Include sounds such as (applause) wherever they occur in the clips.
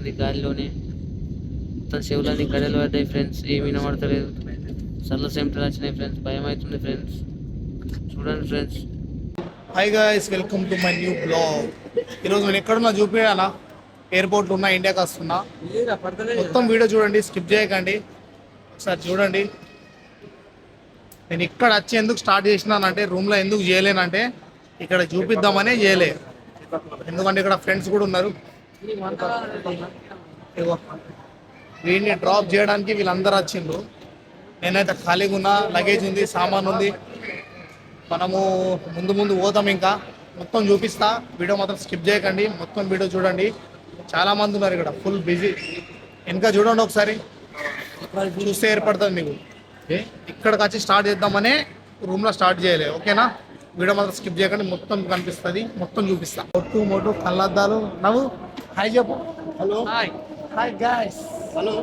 ఉంది గాలిలోనే మొత్తం చెవులన్నీ గడలు పడ్డాయి ఫ్రెండ్స్ ఏమి వినబడతలేదు. సల్ల సెంటర్ వచ్చినాయి ఫ్రెండ్స్ భయం అవుతుంది ఫ్రెండ్స్ చూడండి friends hi guys welcome to my new blog ఈరోజు నేను ఎక్కడున్నా చూపించాలా? ఎయిర్పోర్ట్లో ఉన్నా ఇండియాకి వస్తున్నా. మొత్తం వీడియో చూడండి స్కిప్ చేయకండి. ఒకసారి చూడండి. నేను ఇక్కడ వచ్చి ఎందుకు స్టార్ట్ చేసినానంటే రూమ్లో ఎందుకు చేయలేనంటే ఇక్కడ చూపిద్దామనే చేయలే. ఎందుకంటే ఇక్కడ ఫ్రెండ్స్ కూడా ఉన్నారు. వీడిని డ్రాప్ చేయడానికి వీళ్ళందరూ వచ్చిండ్రు. నేనైతే ఖాళీగా ఉన్నా లగేజ్ ఉంది సామాన్ ఉంది. మనము ముందు ముందు పోతాం ఇంకా. మొత్తం చూపిస్తా. వీడియో మాత్రం స్కిప్ చేయకండి. మొత్తం వీడియో చూడండి. చాలా మంది ఉన్నారు ఇక్కడ ఫుల్ బిజీ ఇంకా చూడండి ఒకసారి. చూస్తే ఏర్పడుతుంది మీకు. ఇక్కడికి వచ్చి స్టార్ట్ చేద్దామనే రూమ్లో స్టార్ట్ చేయలే. ఓకేనా? వీడియో మాత్రం స్కిప్ చేయకండి మొత్తం కనిపిస్తుంది మొత్తం చూపిస్తా. ఒట్టు మొట్టు కళ్ళద్దాలు నవ్వు హాయ్ చెప్పు. Hello hi hi guys hello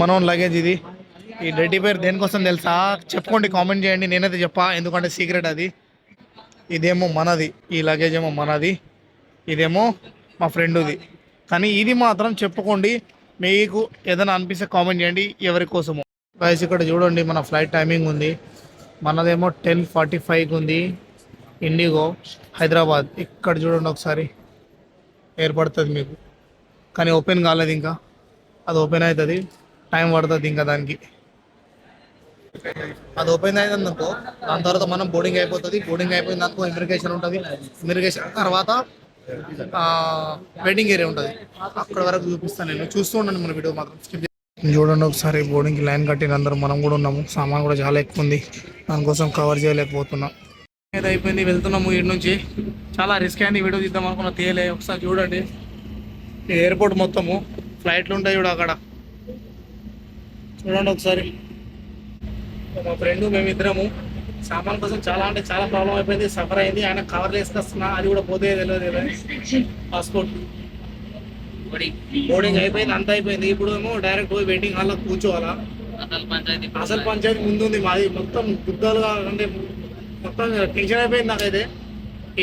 మనోన్ luggage ఇది. ఈ రెడ్డి పేరు దేనికోసం తెలుసా? చెప్పుకోండి కామెంట్ చేయండి నేనైతే చెప్పా. ఎందుకంటే సీక్రెట్ అది. ఇదేమో మనది. ఈ లగేజ్ ఏమో మనది. ఇదేమో మా ఫ్రెండ్ది. కానీ ఇది మాత్రం చెప్పుకోండి మీకు ఏదైనా అనిపిస్తే కామెంట్ చేయండి ఎవరి కోసమో. గైస్ ఇక్కడ చూడండి మన ఫ్లైట్ టైమింగ్ ఉంది. మనదేమో టెన్ ఫార్టీ ఫైవ్కి ఉంది. ఇండిగో హైదరాబాద్. ఇక్కడ చూడండి ఒకసారి. ఏర్పడుతుంది మీకు. కానీ ఓపెన్ కాలేదు ఇంకా. అది ఓపెన్ అవుతుంది. టైం పడుతుంది ఇంకా దానికి. అది ఓపెన్ అయింది అనుకో దాని తర్వాత మనం బోర్డింగ్ అయిపోతుంది. బోర్డింగ్ అయిపోయింది అనుకో ఇమిగ్రేషన్ ఉంటుంది. ఇమిగ్రేషన్ తర్వాత వెయిటింగ్ ఏరియా ఉంటుంది. అక్కడ వరకు చూపిస్తాను నేను. చూస్తూ ఉండండి మన వీడియో మాత్రం. చూడండి ఒకసారి బోర్డింగ్కి లైన్ కట్టిన అందరూ మనం కూడా ఉన్నాము. సామాన్ కూడా చాలా ఎక్కువ ఉంది. దానికోసం కవర్ చేయలేకపోతున్నాం. ఏది అయిపోయింది వెళ్తున్నాము ఇటు నుంచి. చాలా రిస్క్ అయింది. వీడియో తీద్దాం అనుకున్న. తీయలే ఒకసారి చూడండి. ఎయిర్పోర్ట్ మొత్తము. ఫ్లైట్లు ఉంటాయి చూడు అక్కడ. చూడండి ఒకసారి. మా ఫ్రెండ్ మేమిద్దరము. సామాన్ కోసం చాలా అంటే చాలా ప్రాబ్లం అయిపోయింది. సఫర్ అయింది. ఆయన కవర్ వేసుకొస్తున్నా అది కూడా పోతే తెలియదు పాస్పోర్ట్ బోర్డింగ్ అయిపోయింది అంత అయిపోయింది. ఇప్పుడు ఏమో డైరెక్ట్ పోయి వెయిటింగ్ హాల్లో కూర్చోవాలా? అసలు పంచాయతీ అసలు పంచాయతీ ముందు ఉంది మాది. మొత్తం గుద్దలుగా అంటే మొత్తం టెన్షన్ అయిపోయింది నాకైతే.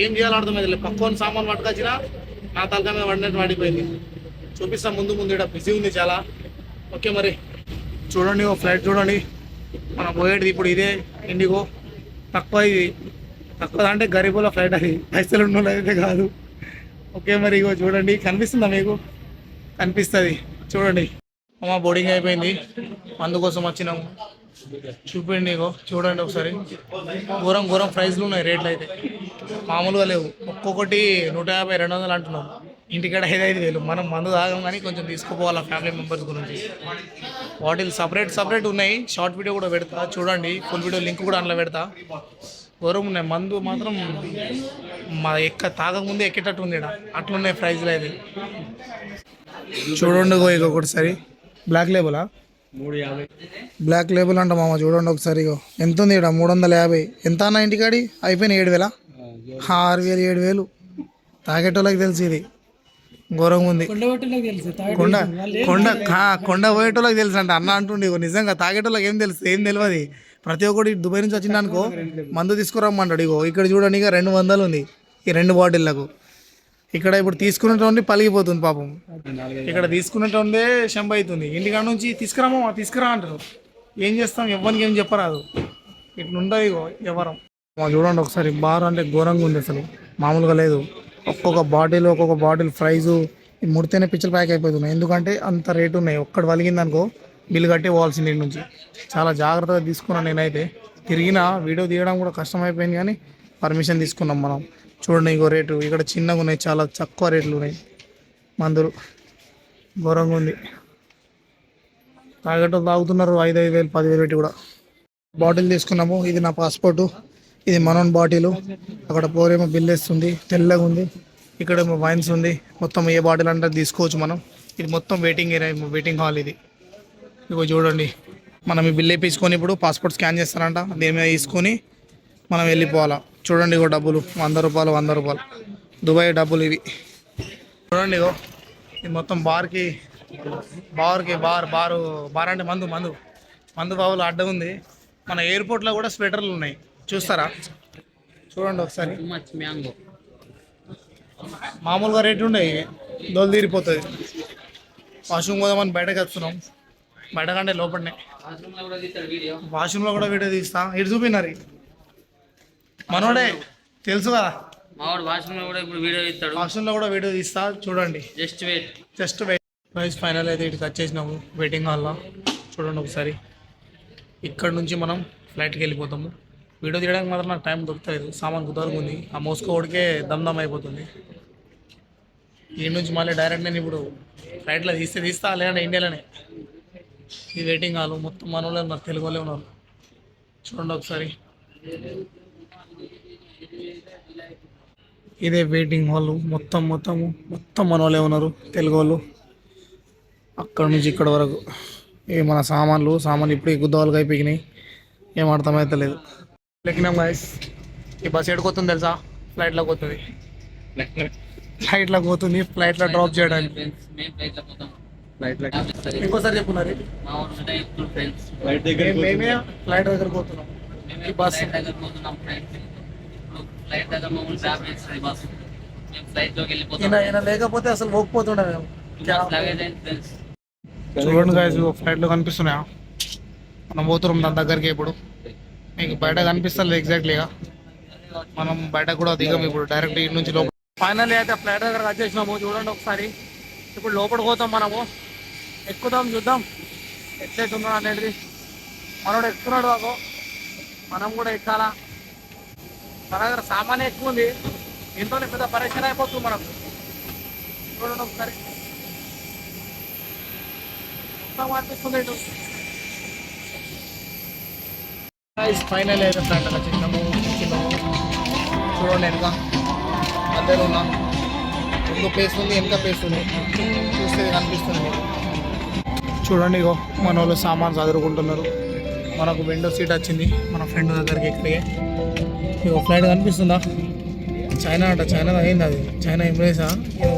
ఏం చేయాలో అర్థమైంది పక్కన సామాన్ పట్టుకొచ్చినా నా తలకాయ మీద పడినట్టు పడిపోయింది చూపిస్తాం ముందు ముందు ఇక్కడ బిజీ ఉంది చాలా. ఓకే మరి. చూడండి ఓ ఫ్లైట్ చూడండి. మనం పోయేది ఇప్పుడు ఇదే ఇండిగో. తక్కువ ఇది. తక్కువ అంటే గరీబుల ఫ్లైట్ అది. పైసలు ఉన్న అయితే కాదు. ఓకే మరి ఇగో చూడండి. కనిపిస్తుందా మీకు? కనిపిస్తుంది చూడండి. అమ్మ బోర్డింగ్ అయిపోయింది. అందుకోసం వచ్చినాము చూపిండి నీకు చూడండి ఒకసారి. ఘోరం ఘోరం ప్రైజ్లు ఉన్నాయి రేట్లు అయితే. మామూలుగా లేవు. ఒక్కొక్కటి నూట యాభై రెండు వందలు అంటున్నాం. ఇంటికాడ ఐదు ఐదు వేలు. మనం మందు తాగం కానీ కొంచెం తీసుకుపోవాలి ఫ్యామిలీ మెంబర్స్ గురించి. వాటిల్ సపరేట్ సపరేట్ ఉన్నాయి. షార్ట్ వీడియో కూడా పెడతా. చూడండి. ఫుల్ వీడియో లింక్ కూడా అందులో పెడతా. ఘోరం ఉన్నాయి. మందు మాత్రం మా ఎక్క తాగకముందే ఎక్కేటట్టు ఉంది అట్లున్నాయి ప్రైజ్లు అయితే. చూడండి ఇగో ఇక ఒకటిసారి బ్లాక్ లేబులా మూడు యాభై. బ్లాక్ లేబుల్ అంట మామ చూడండి ఒకసారి ఇగో. ఎంత ఉంది ఇక్కడ మూడు వందల యాభై. ఎంత అన్న ఇంటికాడి? అయిపోయినాయి ఏడు వేల? ఆరు వేలు ఏడు వేలు. తాగేటోళ్ళకి తెలిసి ఇది. ఘోరంగా ఉంది. కొండ కొండ కొండ పోయేటోళ్ళకి తెలుసు అంట. అన్న అంటుండే ఇగో నిజంగా తాగేటోళ్ళకి ఏం తెలుసు? ఏం తెలియదు ప్రతి ఒక్కటి దుబాయ్ నుంచి వచ్చిందనుకో మందు తీసుకురమ్మంటాడు ఇగో. ఇక్కడ చూడండి ఇక రెండు వందలు ఉంది ఈ రెండు బాటిళ్ళకు ఇక్కడ ఇప్పుడు తీసుకునేటోండి పలిగిపోతుంది పాపం. ఇక్కడ తీసుకునేటోందే శంభ అవుతుంది ఇంటికాడ నుంచి తీసుకురామో? తీసుకురా అంటారు. ఏం చేస్తాం? ఎవరికి ఏం చెప్పరాదు. ఇట్లా ఉండదు ఎవరం. మా చూడండి ఒకసారి బార్ అంటే ఘోరంగా ఉంది అసలు. మామూలుగా లేదు. ఒక్కొక్క బాటిల్ ఒక్కొక్క బాటిల్ ప్రైజు ముడితేనే పిచ్చలు ప్యాక్ అయిపోతున్నాయి ఎందుకంటే అంత రేటు ఉన్నాయి. ఒక్కడ వలిగిందనుకో బిల్లు కట్టి పోవాల్సింది ఇంటి నుంచి. చాలా జాగ్రత్తగా తీసుకున్నాను నేనైతే. తిరిగిన వీడియో తీయడం కూడా కష్టమైపోయింది కానీ పర్మిషన్ తీసుకున్నాం మనం. చూడండి ఇంకో రేటు. ఇక్కడ చిన్నగా ఉన్నాయి చాలా తక్కువ రేట్లు ఉన్నాయి. మందులు. ఘోరంగా ఉంది. తాగట్టు తాగుతున్నారు ఐదు ఐదు వేలు పదివేలు పెట్టి కూడా. బాటిల్ తీసుకున్నాము. ఇది నా పాస్పోర్టు. ఇది మనోన్ బాటిల్. అక్కడ పోరేమో బిల్ వేస్తుంది. తెల్లగా ఉంది. ఇక్కడేమో వైన్స్ ఉంది. మొత్తం ఏ బాటిల్ అంటే తీసుకోవచ్చు మనం. ఇది మొత్తం వెయిటింగ్ ఏరియా వెయిటింగ్ హాల్ ఇది. ఇగో చూడండి. మనం ఈ బిల్ వేయించుకొని ఇప్పుడు పాస్పోర్ట్ స్కాన్ చేస్తారంట. దీని మీద తీసుకొని మనం వెళ్ళిపోవాలా? చూడండి ఇగో డబ్బులు. వంద రూపాయలు వంద రూపాయలు. దుబాయ్ డబ్బులు ఇవి. చూడండి ఇగో. ఇది మొత్తం బార్కి బార్కి బార్ బారు బార్ అంటే మందు మందు. మందు బావులు అడ్డం ఉంది. మన ఎయిర్పోర్ట్లో కూడా స్వెటర్లు ఉన్నాయి. చూస్తారా? చూడండి ఒకసారి. మామూలుగా రేటు ఉండే దోలు తీరిపోతుంది. వాష్రూమ్ పోదామని బయటకు వస్తున్నాం. బయట కంటే లోపలనే వాష్రూమ్లో కూడా వీడియో తీస్తా. ఇటు చూపినారు. మనోడే తెలుసు కదా? మావాడు వాష్రూమ్లో కూడా ఇప్పుడు వీడియో తీస్తాడు. వాష్రూమ్లో కూడా వీడియో తీస్తా చూడండి. Just wait just wait price final అయితే ఇటుకి వచ్చేసినాము వెయిటింగ్ హాల్లో. చూడండి ఒకసారి. ఇక్కడ నుంచి మనం ఫ్లైట్కి వెళ్ళిపోతాము. వీడియో తీయడానికి మాత్రం నాకు టైం దొరుకుతలేదు. సామాన్ కుదరకు ఉంది. ఆ మోసుకోవడికే దమ్ దమ్ అయిపోతుంది. ఈ నుంచి మళ్ళీ డైరెక్ట్ నేను ఇప్పుడు ఫ్లైట్లో తీస్తే తీస్తా లేదంటే ఇండియాలోనే. ఈ వెయిటింగ్ హాల్ మొత్తం మన వాళ్ళే ఉన్నారు తెలుగు వాళ్ళే ఉన్నారు. చూడండి ఒకసారి. ఇదే వెయిటింగ్ హాల్ మొత్తం మొత్తం మొత్తం మన వాళ్ళే ఉన్నారు. తెలుగు వాళ్ళు. అక్కడ నుంచి ఇక్కడ వరకు. ఇవి మన సామాన్లు సామాన్లు ఇప్పుడు గుద్దవాళ్ళకి అయిపోయినాయి. ఏం అర్థమవుతలేదు ఎక్కినాం గాయస్ ఈ బస్ ఎడుకోతుంది తెలుసా? ఫ్లైట్లోకి పోతుంది. ఫ్లైట్లోకి పోతుంది. ఫ్లైట్లో డ్రాప్ చేయడానికి. ఇంకోసారి చెప్పున్నారు ఫ్లైట్ దగ్గర పోతున్నాం. ఈ బస్ ఫ్లైట్ దగ్గర పోతున్నాం ఫ్రెండ్స్ ఇప్పుడు ఫ్లైట్ దగ్గర మమ్మల్ని డ్రాప్ చేస్తుంది బస్ మేము ఫ్లైట్లోకి వెళ్ళిపోతాం ఈయన ఈయన లేకపోతే అసలు పోకపోతుండే మేము. లగేజ్ అయింది ఫ్రెండ్స్ చూడండి గాయస్ ఫ్లైట్లో కనిపిస్తున్నాయా? మనం పోతున్నాం దాని దగ్గరికి ఇప్పుడు. మీకు బయట కనిపిస్తలేదు ఎగ్జాక్ట్లీగా మనం బయట కూడా దిగం ఇప్పుడు డైరెక్ట్ ఇంటి నుంచి లోపల. ఫైనల్లీ అయితే ఫ్లైట్ దగ్గర వచ్చేసినాము చూడండి ఒకసారి. ఇప్పుడు లోపల పోతాం మనము. ఎక్కుదాం చూద్దాం. ఎట్లయితున్నాడు అనేది. మనోడు ఎక్కుతున్నాడు బాబు. మనం కూడా ఎక్కాలా? మన దగ్గర సామాన్ ఎక్కువ ఉంది. దీంతోనే పెద్ద పరీక్షణ అయిపోతుంది మనకు. చూడండి ఒకసారి. మొత్తం అనిపిస్తుంది ఇటు. ఫైనల్ అయితే ఫ్రెండ్ వచ్చేసినాము చిన్నాము చూడండి వెనక మధ్యలో ఉన్నా. ముందు ప్లేస్ ఉంది వెనక ప్లేస్ ఉంది. చూస్తే కనిపిస్తుంది. మీకు. చూడండి ఇగో మన వాళ్ళు సామాన్ చదువుకుంటున్నారు. మనకు విండో సీట్ వచ్చింది. మన ఫ్రెండ్ దగ్గరికి ఎక్కడికి ఇగో ఫ్లైట్ కనిపిస్తుందా? చైనా అంట చైనా అయింది అది? చైనా ఎంప్లాయీసా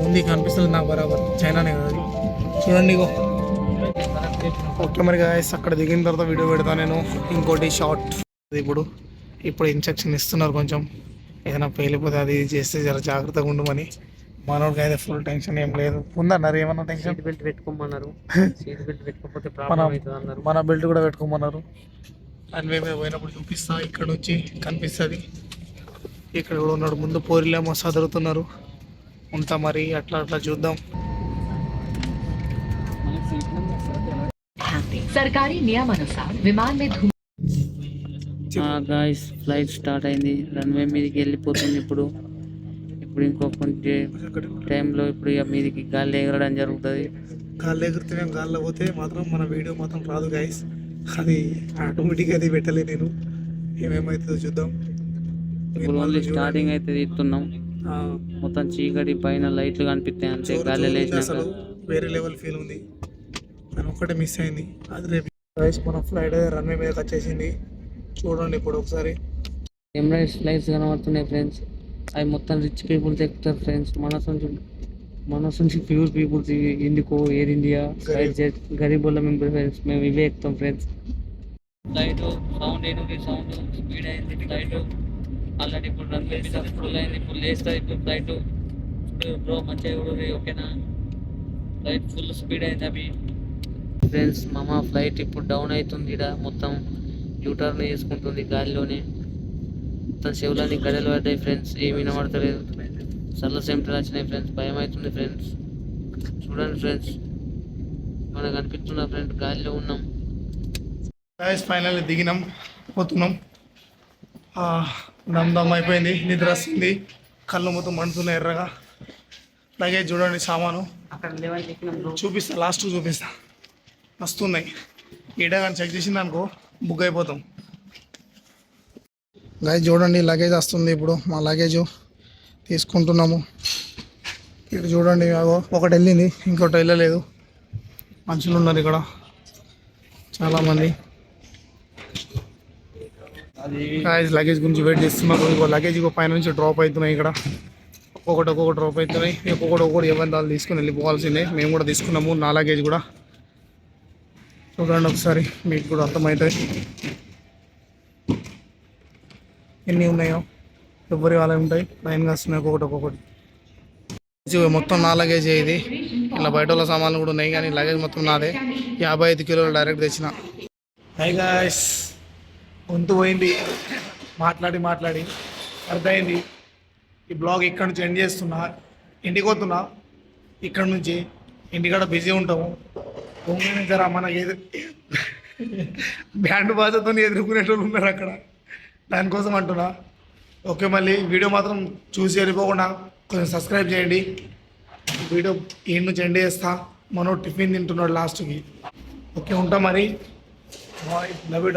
ఉంది కనిపిస్తుంది నాకు బరాబర్. చైనానే కదా అది. చూడండి ఇగో. ఓకే మరి గాయస్ అక్కడ దిగిన తర్వాత వీడియో పెడతా నేను. ఇంకోటి షార్ట్ ఇప్పుడు. ఇప్పుడు ఇన్స్ట్రక్షన్ ఇస్తున్నారు కొంచెం. ఏదైనా పేలిపోతే అది చేస్తే జర జాగ్రత్తగా ఉండమని మనోడికి అయితే ఫుల్ టెన్షన్ ఏం లేదు. ఉందన్నారు ఏమన్నా టెన్షన్ బెల్ట్ పెట్టుకోమన్నారు. (laughs) సీట్ బెల్ట్ పెట్టుకోకపోతే మన ప్రాబ్లం అవుతుంది అన్నారు మన బెల్ట్ కూడా పెట్టుకోమన్నారు. రన్వే మీద పోయినప్పుడు చూపిస్తా ఇక్కడ నుంచి కనిపిస్తుంది. ఇక్కడ కూడా ఉన్నాడు. ముందు పోరిలే మస్త అదురుతున్నారు ఉంటా మరి అట్లా అట్లా చూద్దాం. ఫ్లైట్ స్టార్ట్ అయింది. రన్వే మీదకి వెళ్ళిపోతుంది ఇప్పుడు. ఇప్పుడు ఇంకో కొంచెం టైంలో ఇప్పుడు ఇక మీదకి గాలి ఎగరడం జరుగుతుంది. గాలి ఎగురుతున్నాం గాలిలో పోతే మాత్రం మన వీడియో మాత్రం రాదు గాయస్ అది ఆటోమేటిక్గా అది పెట్టలే నేను. ఏమేమవుతుందో చూద్దాం. ఇప్పుడు ఓన్లీ స్టార్టింగ్ అయితే తీస్తున్నాం. మొత్తం చీకటి పైన లైట్లు కనిపిస్తాయి అంతే గాలి లేచినాక. అసలు వేరే లెవెల్ ఫీల్ ఉంది. కానీ ఒక్కటే మిస్ అయింది. అది రేపు గైస్ మన ఫ్లైట్ రన్వే మీదకి వచ్చేసింది. చూడండి ఇప్పుడు ఒకసారి. ఎంబ్రాయిడ్స్ ఫ్లైట్స్ కనబడుతున్నాయి ఫ్రెండ్స్ అవి మొత్తం రిచ్ పీపుల్స్ ఎక్కుతారు ఫ్రెండ్స్ మన నుంచి మన నుంచి pure peoples IndiGo Air India SpiceJet గరీబుల్ల మేము ఫ్రెండ్స్ మేము ఇవే ఎక్కుతాం ఫ్రెండ్స్ ఫ్లైట్ సౌండ్ ఏంటి సౌండ్ స్పీడ్ అయింది ఫ్లైట్ ఆల్రెడీ ఇప్పుడు రన్ మీద ఫుల్ అయింది ఇప్పుడు లేస్తుంది ఇప్పుడు ఫ్లైట్ ఇప్పుడు బ్రో మంచిగా కూడా ఓకేనా? ఫ్లైట్ ఫుల్ స్పీడ్ అయింది అవి ఫ్రెండ్స్ మామ ఫ్లైట్ ఇప్పుడు డౌన్ అవుతుంది ఇక్కడ మొత్తం యూటర్న్ చేసుకుంటుంది గాలిలోనే. మొత్తం చెవులన్నీ గడలు పడ్డాయి ఫ్రెండ్స్ ఏమి వినబడతలేదు. సర్ల సెంటర్ వచ్చినాయి ఫ్రెండ్స్ భయం అవుతుంది ఫ్రెండ్స్ చూడండి ఫ్రెండ్స్ మనకు అనిపిస్తున్న ఫ్రెండ్స్ గాలిలో ఉన్నాం. ఫైనల్ దిగినాం పోతున్నాం. ఆ, దమ్ దమ్ అయిపోయింది నిద్ర వస్తుంది. కళ్ళు మొత్తం మండుతున్నాయి ఎర్రగా. అలాగే చూడండి సామాను. చూపిస్తా లాస్ట్ చూపిస్తా. వస్తున్నాయి ఈడ కానీ చెక్ చేసింది అనుకో బుక్ అయిపోతాం. గైస్ చూడండి లగేజ్ వస్తుంది ఇప్పుడు మా లగేజ్ తీసుకుంటున్నాము. ఇక్కడ చూడండి ఒకటి వెళ్ళింది ఇంకోటి వెళ్ళలేదు. మనుషులు ఉన్నారు ఇక్కడ చాలామంది. గాయస్ లగేజ్ గురించి వెయిట్ చేస్తున్నాం. ఇంకో లగేజ్ ఇంకో పైన నుంచి డ్రాప్ అవుతున్నాయి ఇక్కడ. ఒక్కొక్కటి ఒక్కొక్కటి డ్రాప్ అవుతున్నాయి. ఒక్కొక్కటి ఒక్కొక్కటి ఎవరి దాన్ని తీసుకుని వెళ్ళిపోవాల్సిందే. మేము కూడా తీసుకున్నాము నా లగేజ్ కూడా. చూడండి ఒకసారి మీకు కూడా అర్థమవుతుంది ఎన్ని ఉన్నాయో. ఎవరి వాళ్ళే ఉంటాయి? లైన్ కాస్తున్నాయి ఒక్కొక్కటి. ఒక్కొక్కటి మొత్తం నా లగేజ్ ఇది. ఇలా బయట వాళ్ళ సామాన్లు కూడా ఉన్నాయి కానీ లగేజ్ మొత్తం నాదే. యాభై ఐదు కిలోలు డైరెక్ట్ తెచ్చిన. హై గాయస్ గొంతు పోయింది. మాట్లాడి మాట్లాడి. అర్థమైంది. ఈ బ్లాగ్ ఇక్కడ నుంచి ఎండ్ చేస్తున్నా. ఇంటికి పోతున్నా ఇక్కడ నుంచి ఇంటికాడ బిజీ ఉంటాము. పొంగిన జర మనకి ఎదురు బ్యాండ్ బాధతో ఎదుర్కొనేటోళ్ళు ఉన్నారు అక్కడ. దానికోసం అంటున్నా. ఓకే మళ్ళీ వీడియో మాత్రం చూసి వెళ్ళిపోకుండా కొంచెం సబ్స్క్రైబ్ చేయండి. వీడియో ఈ నుంచి ఎండ్ చేస్తా మనో టిఫిన్ తింటున్నాడు లాస్ట్కి ఓకే ఉంటాం మరి. Bye love you